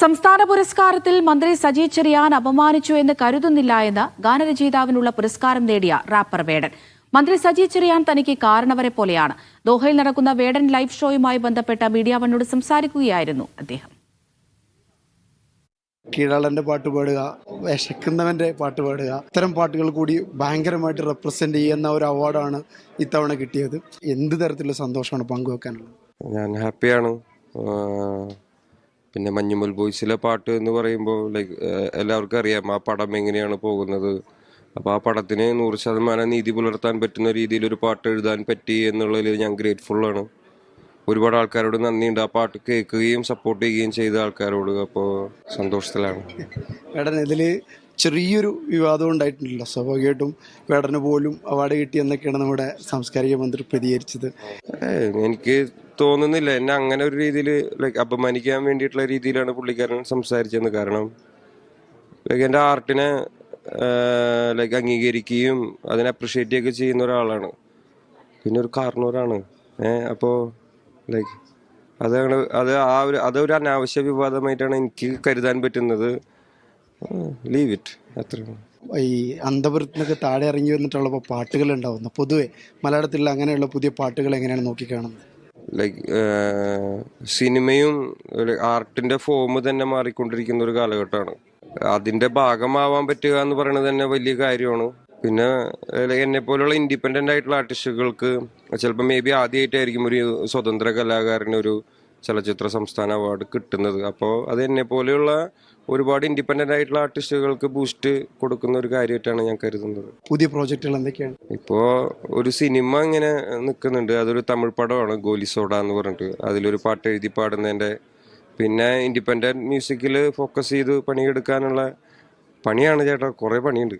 സംസ്ഥാന പുരസ്കാരത്തിൽ മന്ത്രി സജി ചെറിയാൻ അപമാനിച്ചു എന്ന് കരുതുന്നില്ല എന്ന് ഗാനരചയിതാവിനുള്ള പുരസ്കാരം നേടിയ റാപ്പർ വേടൻ. മന്ത്രി സജി ചെറിയാൻ തനിക്ക് കാരണവരെ പോലെയാണ്. ദോഹയിൽ നടക്കുന്ന വേടൻ ലൈവ് ഷോയുമായി ബന്ധപ്പെട്ട മീഡിയ വണ്ണോട് സംസാരിക്കുകയായിരുന്നു അദ്ദേഹം. കീഴാളന്റെ പാട്ട് പാടുക വിശക്കുന്നവന്റെ പാട്ട് പാടുക ഇത്തരം പാട്ടുകൾ കൂടി ഭയങ്കരമായിട്ട് റെപ്രസെന്റ് ചെയ്യുന്ന ഒരു അവാർഡാണ് ഇത്തവണ കിട്ടിയത്. എന്ത് തരത്തിലുള്ള സന്തോഷമാണ് പങ്കുവെക്കാനുള്ളത്? ഞാൻ ഹാപ്പിയാണ് പിന്നെ മഞ്ഞുമൽ ബോയ്സിലെ പാട്ട് എന്ന് പറയുമ്പോൾ ലൈക്ക് എല്ലാവർക്കും അറിയാം ആ പടം എങ്ങനെയാണ് പോകുന്നത്. അപ്പോൾ ആ പടത്തിന് നൂറ് ശതമാനം നീതി പുലർത്താൻ പറ്റുന്ന രീതിയിൽ ഒരു പാട്ട് എഴുതാൻ പറ്റി എന്നുള്ളതിൽ ഞാൻ ഗ്രേറ്റ്ഫുൾ ആണ്. ഒരുപാട് ആൾക്കാരോട് നന്ദിയുണ്ട്. ആ പാട്ട് കേൾക്കുകയും സപ്പോർട്ട് ചെയ്യുകയും ചെയ്ത ആൾക്കാരോട്. അപ്പോൾ സന്തോഷത്തിലാണ്. മേഡം ഇതിൽ ചെറിയൊരു വിവാദം ഉണ്ടായിട്ടുണ്ടല്ലോ. സ്വാഭാവികമായിട്ടും വേടന് പോലും അവാർഡ് കിട്ടിയെന്നൊക്കെയാണ് നമ്മുടെ സാംസ്കാരിക മന്ത്രി പ്രതികരിച്ചത്. എനിക്ക് തോന്നുന്നില്ല. എന്നെ അങ്ങനെ ഒരു രീതിയിൽ ലൈക്ക് അപമാനിക്കാൻ വേണ്ടിയിട്ടുള്ള രീതിയിലാണ് പുള്ളിക്കാരൻ സംസാരിച്ചത് കാരണം ലൈക്ക് എന്റെ ആർട്ടിനെ ലൈക്ക് അംഗീകരിക്കുകയും അതിനെ അപ്രിഷ്യേറ്റ് ചെയ്യുകയൊക്കെ ചെയ്യുന്ന ഒരാളാണ്. പിന്നെ ഒരു കാരണവരാണ്. ഏഹ് അപ്പോൾ ലൈക്ക് അത് അത് ആ ഒരു അതൊരു അനാവശ്യ വിവാദമായിട്ടാണ് എനിക്ക് കരുതാൻ പറ്റുന്നത്. ലീവ് ഇറ്റ് അത്ര ഈ അന്തപുരത്തിനൊക്കെ താഴെ ഇറങ്ങി വന്നിട്ടുള്ളപ്പോൾ പാട്ടുകൾ ഉണ്ടാവുന്നു. പൊതുവെ മലയാളത്തിൽ അങ്ങനെയുള്ള പുതിയ പാട്ടുകൾ എങ്ങനെയാണ് നോക്കിക്കാണുന്നത് ലൈക്ക് സിനിമയും ആർട്ടിന്റെ ഫോം തന്നെ മാറിക്കൊണ്ടിരിക്കുന്ന ഒരു കാലഘട്ടമാണ്. അതിന്റെ ഭാഗമാവാൻ പറ്റുക എന്ന് പറയുന്നത് തന്നെ വലിയ കാര്യമാണ്. പിന്നെ എന്നെ പോലുള്ള ഇൻഡിപെൻഡന്റ് ആയിട്ടുള്ള ആർട്ടിസ്റ്റുകൾക്ക് ചിലപ്പോൾ മേ ബി ആദ്യമായിട്ടായിരിക്കും ഒരു സ്വതന്ത്ര കലാകാരന് ഒരു ചലച്ചിത്ര സംസ്ഥാന അവാർഡ് കിട്ടുന്നത്. അപ്പോൾ അത് എന്നെ പോലെയുള്ള ഒരുപാട് ഇൻഡിപെൻഡന്റ് ആയിട്ടുള്ള ആർട്ടിസ്റ്റുകൾക്ക് ബൂസ്റ്റ് കൊടുക്കുന്ന ഒരു കാര്യമായിട്ടാണ് ഞാൻ കരുതുന്നത്. പുതിയ പ്രോജക്റ്റുകൾ എന്തൊക്കെയാണ്? ഇപ്പോൾ ഒരു സിനിമ ഇങ്ങനെ നിൽക്കുന്നുണ്ട് അതൊരു തമിഴ് പടമാണ് ഗോലിസോഡ എന്ന് പറഞ്ഞിട്ട്. അതിലൊരു പാട്ട് എഴുതി പാടുന്നതിന്റെ പിന്നെ ഇൻഡിപെൻഡന്റ് മ്യൂസിക്കിൽ ഫോക്കസ് ചെയ്ത് പണിയെടുക്കാനുള്ള പണിയാണ് ചേട്ടാ. കുറേ പണിയുണ്ട്.